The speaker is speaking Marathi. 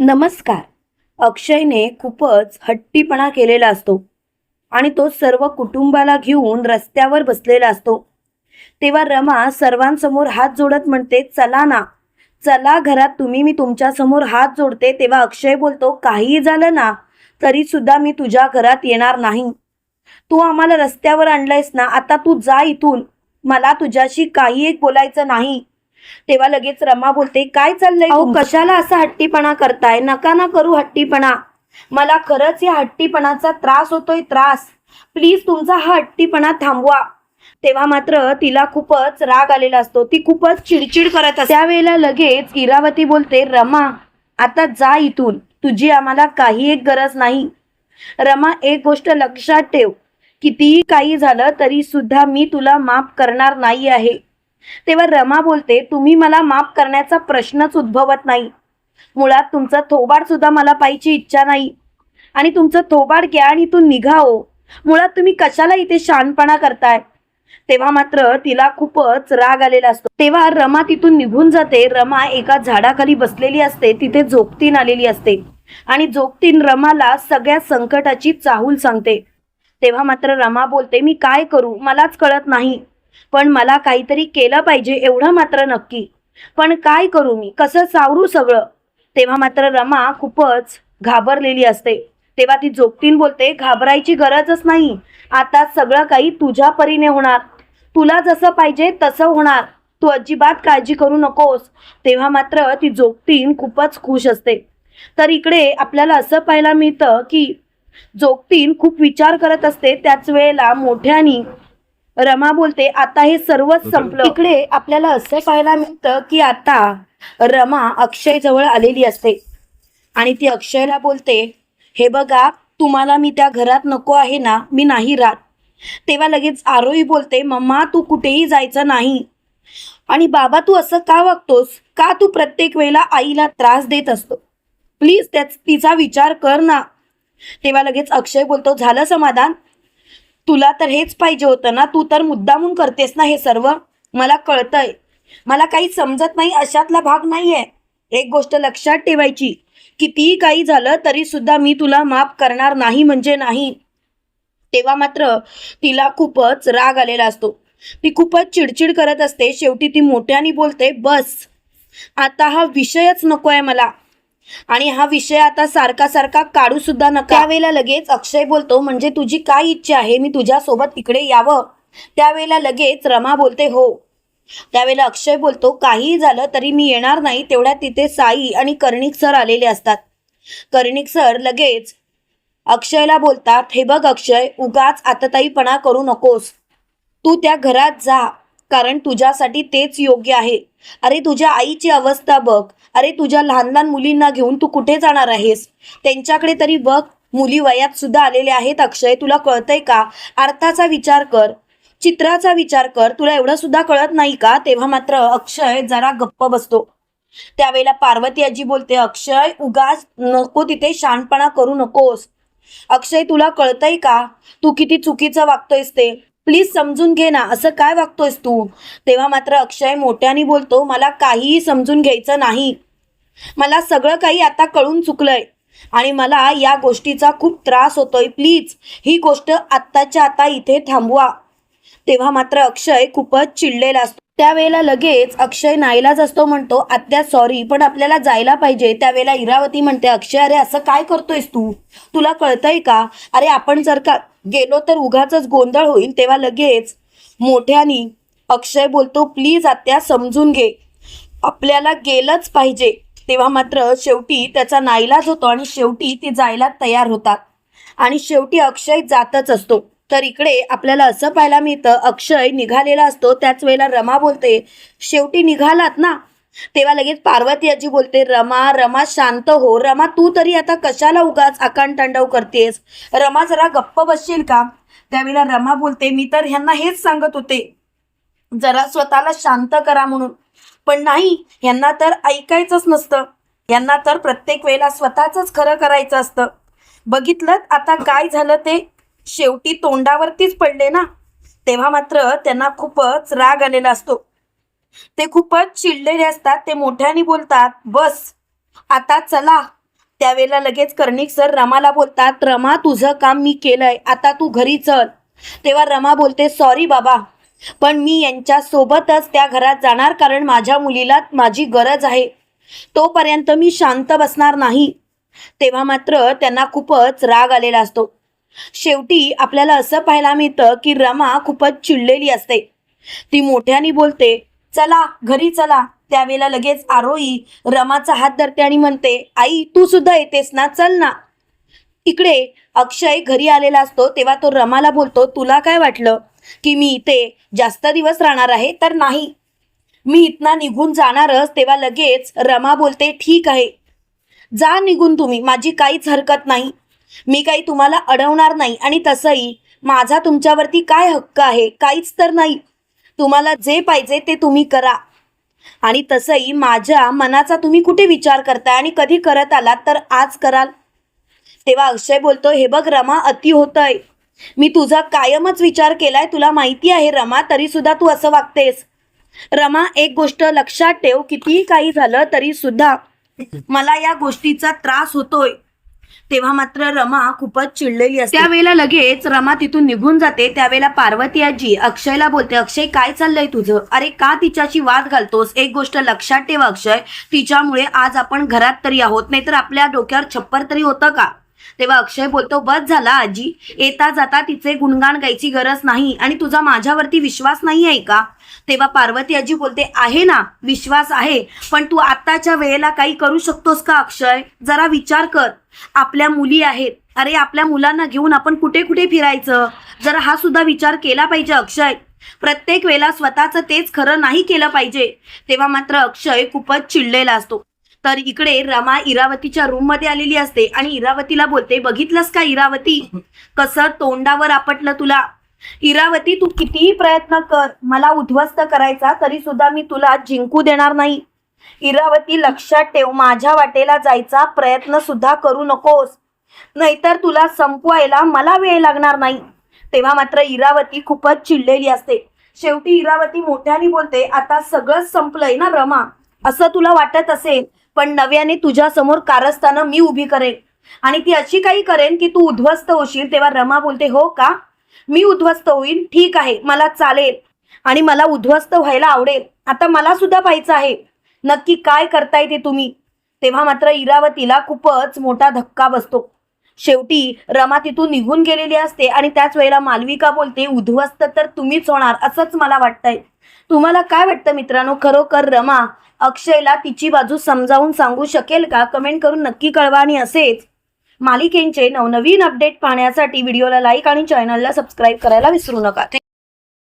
नमस्कार. अक्षयने खूपच हट्टीपणा केलेला असतो आणि तो सर्व कुटुंबाला घेऊन रस्त्यावर बसलेला असतो. तेव्हा रमा सर्वांसमोर हात जोडत म्हणते चला ना. चला घरात तुम्ही मी तुमच्यासमोर हात जोडते. तेव्हा अक्षय बोलतो काहीही झालं ना? तरी सुद्धा मी तुझ्या घरात येणार नाही. तू आम्हाला रस्त्यावर आणलंयस ना? आता तू जा इथून. मला तुझ्याशी काही एक बोलायचं नाही. तेव्हा लगेच रमा बोलते काय चाललंय कशाला असा हट्टीपणा करताय? नका ना करू हट्टीपणा. मला खरंच या हट्टीपणाचा त्रास होतोय त्रास. प्लीज तुमचा हा हट्टीपणा थांबवा. तेव्हा मात्र तिला खूपच राग आलेला असतो. ती खूपच चिडचिड करत असते. त्यावेळेला लगेच इरावती बोलते रमा आता जा इथून. तुझी आम्हाला काही एक गरज नाही. रमा एक गोष्ट लक्षात ठेव. कितीही काही झालं तरी सुद्धा मी तुला माफ करणार नाही आहे. तेव्हा रमा बोलते तुम्ही मला माफ करण्याचा प्रश्नच उद्भवत नाही. मुळात तुमचा थोबाड सुद्धा मला पाहिजे इच्छा नाही. आणि तुमचं थोबाड घ्या आणि तू निघाओ हो. मुळात तुम्ही कशाला इथे शानपणा करताय? तेव्हा मात्र तिला खूपच राग आलेला असतो. तेव्हा रमा तिथून निघून जाते. रमा एका झाडाखाली बसलेली असते. तिथे झोपतीन आलेली असते. आणि झोपतीन रमाला सगळ्या संकटाची चाहूल सांगते. तेव्हा मात्र रमा बोलते मी काय करू? मलाच कळत नाही. पण मला काहीतरी केलं पाहिजे एवढं मात्र नक्की. पण काय करू मी? कसं सावरू सगळं? तेव्हा मात्र रमा खूपच घाबरलेली असते. तेव्हा ती जोगतीन बोलते घाबरायची गरजच नाही. आता सगळं काही तुझ्या परीने होणार. तुला जसं पाहिजे तसं होणार. तू अजिबात काळजी करू नकोस. तेव्हा मात्र ती जोगतीन खूपच खुश असते. तर इकडे आपल्याला असं पाहायला मिळतं की जोगतीन खूप विचार करत असते त्याच वेळेला मोठ्यानी रमा बोलते आता हे सर्वच संपलं. इकडे आपल्याला असं पाहायला मिळतं की आता रमा अक्षय जवळ आलेली असते. आणि ती अक्षयला बोलते हे बघा तुम्हाला मी त्या घरात नको आहे ना मी नाही राहत. तेव्हा लगेच आरोही बोलते मम्मा तू कुठेही जायचं नाही. आणि बाबा तू असं का वागतोस? का तू प्रत्येक वेळेला आईला त्रास देत असतो? प्लीज त्याच तिचा विचार कर ना. तेव्हा लगेच अक्षय बोलतो झालं समाधान? तुला तर हेच पाहिजे होतं ना? तू तर मुद्दामून करतेस ना हे सर्व? मला कळतंय. मला काही समजत नाही अशातला भाग नाहीये. एक गोष्ट लक्षात ठेवायची. कितीही काही झालं तरी सुद्धा मी तुला माफ करणार नाही म्हणजे नाही. तेव्हा मात्र तिला खूपच राग आलेला असतो. ती खूपच चिडचिड करत असते. शेवटी ती मोठ्याने बोलते बस. आता हा विषयच नको आहे मला. आणि हा विषय आता सारखा सारखा काढू सुद्धा नका. त्यावेळेला लगेच अक्षय बोलतो म्हणजे तुझी काय इच्छा आहे? मी तुझ्यासोबत तिकडे यावं. त्यावेळेला लगेच रमा बोलते हो. त्यावेळेला अक्षय बोलतो काहीही झालं तरी मी येणार नाही तेवढ्या तिथे साई आणि कर्णिक सर आलेले असतात. कर्णिक सर लगेच अक्षयला बोलतात हे बघ अक्षय उगाच आतताईपणा करू नकोस. तू त्या घरात जा. कारण तुझ्यासाठी तेच योग्य आहे. अरे तुझ्या आईची अवस्था बघ. अरे तुझ्या लहान लहान मुलींना घेऊन तू कुठे जाणार आहेस? त्यांच्याकडे तरी बघ. मुली वयात सुद्धा आलेले आहेत अक्षय. तुला कळतंय का? अर्थाचा विचार कर. चित्राचा विचार कर. तुला एवढं सुद्धा कळत नाही का? तेव्हा मात्र अक्षय जरा गप्प बसतो. त्यावेळेला पार्वती आजी बोलते अक्षय उगाच नको तिथे शानपणा करू नकोस. अक्षय तुला कळतंय का? तू किती चुकीचं वागतोयस ते. प्लीज समजून घे ना. असं काय वागतोयस तू? तेव्हा मात्र अक्षय मोठ्याने बोलतो मला काहीही समजून घ्यायचं नाही. मला सगळं काही आता कळून चुकलंय. आणि मला या गोष्टीचा खूप त्रास होतोय. प्लीज ही गोष्ट आत्ताच्या आता इथे थांबवा. तेव्हा मात्र अक्षय खूपच चिडलेला असतो. त्यावेळेला लगेच अक्षय नाईलाज असतो म्हणतो आत्या सॉरी पण आपल्याला जायला पाहिजे. त्यावेळेला इरावती म्हणते अक्षय अरे असं काय करतोयस तू? तुला कळतंय का? अरे आपण जर का गेलो तर उगाच गोंधळ होईल. तेव्हा लगेच मोठ्यानी अक्षय बोलतो प्लीज आत्या समजून घे. आपल्याला गेलंच पाहिजे. तेव्हा मात्र शेवटी त्याचा नाईलाज होतो आणि शेवटी ते जायला तयार होतात. आणि शेवटी अक्षय जातच असतो. तर इकडे आपल्याला असं पाहायला मिळतं अक्षय निघालेला असतो त्याच वेळेला रमा बोलते. शेवटी निघालात ना? तेव्हा लगेच पार्वती आजी बोलते रमा रमा शांत हो. रमा तू तरी आता कशाला उगाच आकांड तांडव करतेस? रमा जरा गप्प बसशील का? त्यावेळेला रमा बोलते मी तर ह्यांना हेच सांगत होते. जरा स्वतःला शांत करा म्हणून. पण नाही यांना तर ऐकायचंच नसतं. यांना तर प्रत्येक वेळेला स्वतःच खरं करायचं असतं. बघितलं आता काय झालं ते? शेवटी तोंडावरतीच पडले ना तेव्हा मात्र त्यांना खूपच राग आलेला असतो. ते खूपच चिडलेले असतात ते मोठ्याने बोलतात बस आता चला. त्यावेळेला लगेच कर्णिक सर रमाला बोलतात रमा तुझं काम मी केलंय आता तू घरी चल. तेव्हा रमा बोलते सॉरी बाबा पण मी यांच्या सोबतच त्या घरात जाणार कारण माझ्या मुलीला माझी गरज आहे. तोपर्यंत मी शांत बसणार नाही. तेव्हा मात्र त्यांना खूपच राग आलेला असतो. शेवटी आपल्याला असं पाहायला मिळतं की रमा खूपच चिडलेली असते. ती मोठ्याने बोलते चला घरी चला. त्यावेळेला लगेच आरोही रमाचा हात धरते आणि म्हणते आई तू सुद्धा येतेस ना? चल ना. इकडे अक्षय घरी आलेला असतो तेव्हा तो रमाला बोलतो तुला काय वाटलं की मी इथे जास्त दिवस राहणार आहे? तर नाही. मी इथना निघून जाणारच. तेव्हा लगेच रमा बोलते ठीक आहे. जा निघून तुम्ही. माझी काहीच हरकत नाही. मी काही तुम्हाला अडवणार नाही आणि तसंही माझा तुमच्यावरती काय हक्क आहे काहीच तर नाही. तुम्हाला जे पाहिजे ते तुम्ही करा. आणि तसंही माझ्या मनाचा तुम्ही कुठे विचार करताय आणि कधी करत आलात तर आज कराल. तेव्हा अक्षय बोलतो हे बघ रमा अति होतंय. मी तुझा कायमच विचार केलाय तुला माहिती आहे रमा तरी सुद्धा तू असं वागतेस. रमा एक गोष्ट लक्षात ठेव कितीही काही झालं तरी सुद्धा मला या गोष्टीचा त्रास होतोय. तेव्हा मात्र रमा खूपच चिडलेली असते. त्यावेळेला लगेच रमा तिथून निघून जाते. त्यावेळेला पार्वती आजी अक्षयला बोलते अक्षय काय चाललंय तुझं? अरे का तिच्याशी वाद घालतोस? एक गोष्ट लक्षात ठेव अक्षय तिच्यामुळे आज आपण घरात तरी आहोत नाहीतर आपल्या डोक्यावर छप्पर तरी होतं का? तेव्हा अक्षय बोलतो बस झाला आजी. येता जाता तिचे गुणगान गायची गरज नाही आणि तुझा माझ्यावरती विश्वास नाही आहे का? तेव्हा पार्वती आजी बोलते आहे ना विश्वास आहे. पण तू आत्ताच्या वेळेला काही करू शकतोस का अक्षय? जरा विचार कर. आपल्या मुली आहेत. अरे आपल्या मुलांना घेऊन आपण कुठे कुठे फिरायचं? जर हा सुद्धा विचार केला पाहिजे अक्षय. प्रत्येक वेळेला स्वतःचं तेच खरं नाही केलं पाहिजे. तेव्हा मात्र अक्षय खूपच चिडलेला असतो. तर इकडे रमा इरावतीच्या रूममध्ये आलेली असते आणि इरावतीला बोलते बघितलंस का इरावती? कसं तोंडावर आपटलं तुला? इरावती तू कितीही प्रयत्न कर. मला उद्ध्वस्त करायचा तरी सुद्धा मी तुला जिंकू देणार नाही. इरावती लक्षात ठेव माझ्या वाटेला जायचा प्रयत्न सुद्धा करू नकोस. नाहीतर तुला संपवायला मला वेळ लागणार नाही. तेव्हा मात्र इरावती खूपच चिडलेली असते. शेवटी इरावती मोठ्याने बोलते आता सगळंच संपलंय ना रमा? असं तुला वाटत असेल पण नव्याने तुझ्या समोर कारस्थानं मी उभी करेन. आणि ती अशी काही करेन की तू उद्ध्वस्त होशील. तेव्हा रमा बोलते हो का? मी उद्ध्वस्त होईल ठीक आहे मला चालेल. आणि मला उद्ध्वस्त व्हायला आवडेल. आता मला सुद्धा पाहायचं आहे. नक्की काय करताय ते तुम्ही? तेव्हा मात्र इरावतीला खूपच मोठा धक्का बसतो. शेवटी रमा तिथून निघून गेलेली असते आणि त्याच वेळेला मालविका बोलते उद्ध्वस्त तर तुम्हीच होणार असंच मला वाटतंय. तुम्हाला काय वाटतं मित्रांनो? खरोखर रमा अक्षयला तिची बाजू समजावून सांगू शकेल का? कमेंट करून नक्की कळवा आणि असेच मालिकेंचे नवनवीन अपडेट पाहण्यासाठी व्हिडिओला लाईक आणि चॅनलला सबस्क्राईब करायला विसरू नका.